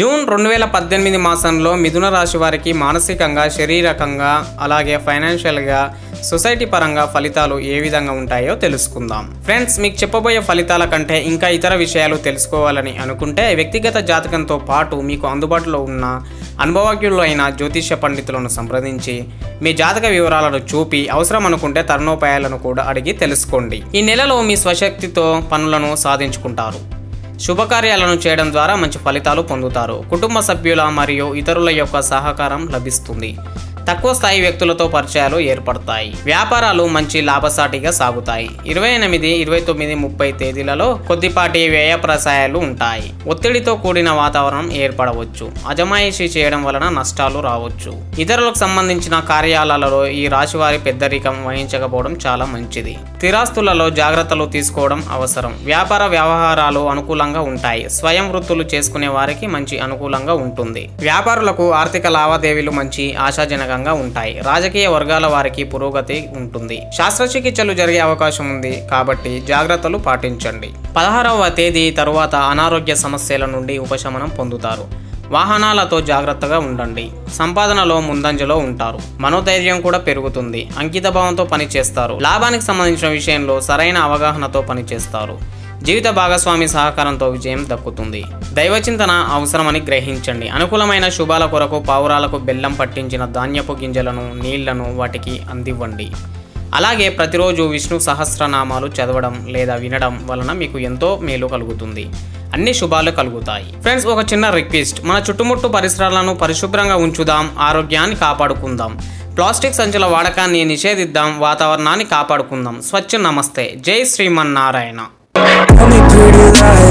June రెండు వేల పద్దెనిమిది మాసంలో మిథున రాశి వారికి మానసికంగా శారీరకంగా అలాగే ఫైనాన్షియల్గా సొసైటీ పరంగా ఫలితాలు ఏ విధంగా ఉంటాయో తెలుసుకుందాం. ఫ్రెండ్స్ మీకు చెప్పబోయే ఫలితాల కంటే ఇంకా ఇతర విషయాలు తెలుసుకోవాలని అనుకుంటే వ్యక్తిగత జాతకంతో పాటు మీకు అందుబాటులో ఉన్న అనుభవజ్ఞులు అయిన జ్యోతిష్య పండితులను సంప్రదించి మీ జాతక వివరాలను చూపి అవసరం అనుకుంటే తరుణోపాయాలను కూడా అడిగి తెలుసుకోండి. ఈ నెలలో మీ స్వశక్తితో పనులను సాధించుకుంటారు. శుభకార్యాలను చేయడం ద్వారా మంచి ఫలితాలు పొందుతారు. కుటుంబ సభ్యుల మరియు ఇతరుల యొక్క సహకారం లభిస్తుంది. తక్కువ స్థాయి వ్యక్తులతో పరిచయాలు ఏర్పడతాయి. వ్యాపారాలు మంచి లాభసాటిగా సాగుతాయి. ఇరవై ఎనిమిది ఇరవై తొమ్మిది ముప్పై తేదీలలో కొద్దిపాటి వ్యయ ప్రసాయాలు ఉంటాయి. ఒత్తిడితో కూడిన వాతావరణం ఏర్పడవచ్చు. అజమాయిషీ చేయడం వలన నష్టాలు రావచ్చు. ఇతరులకు సంబంధించిన కార్యాలయాలలో ఈ రాశివారి పెద్దరికం వహించకపోవడం చాలా మంచిది. స్థిరాస్తులలో జాగ్రత్తలు తీసుకోవడం అవసరం. వ్యాపార వ్యవహారాలు అనుకూలంగా ఉంటాయి. స్వయం వృత్తులు చేసుకునే వారికి మంచి అనుకూలంగా ఉంటుంది. వ్యాపారులకు ఆర్థిక లావాదేవీలు మంచి ఆశాజనక ఆశాజనకంగా ఉంటాయి. రాజకీయ వర్గాల వారికి పురోగతి ఉంటుంది. శస్త్రచికిత్సలు జరిగే అవకాశం ఉంది కాబట్టి జాగ్రత్తలు పాటించండి. పదహారవ తేదీ తరువాత అనారోగ్య సమస్యల నుండి ఉపశమనం పొందుతారు. వాహనాలతో జాగ్రత్తగా ఉండండి. సంపాదనలో ముందంజలో ఉంటారు. మనోధైర్యం కూడా పెరుగుతుంది. అంకిత భావంతో పనిచేస్తారు. లాభానికి సంబంధించిన విషయంలో సరైన అవగాహనతో పనిచేస్తారు. జీవిత భాగస్వామి సహకారంతో విజయం దక్కుతుంది. దైవచింతన అవసరమని గ్రహించండి. అనుకూలమైన శుభాల కొరకు పావురాలకు బెల్లం పట్టించిన ధాన్యపు గింజలను నీళ్ళను వాటికి అందివ్వండి. అలాగే ప్రతిరోజు విష్ణు సహస్రనామాలు చదవడం లేదా వినడం వలన మీకు ఎంతో మేలు కలుగుతుంది. అన్ని శుభాలు కలుగుతాయి. ఫ్రెండ్స్ ఒక చిన్న రిక్వెస్ట్. మన చుట్టుముట్టు పరిసరాలను పరిశుభ్రంగా ఉంచుదాం ఆరోగ్యాన్ని కాపాడుకుందాం. ప్లాస్టిక్ సంచుల వాడకాన్ని నిషేధిద్దాం వాతావరణాన్ని కాపాడుకుందాం. స్వచ్ఛ నమస్తే. జై Srimannarayana. Tell me pretty lies,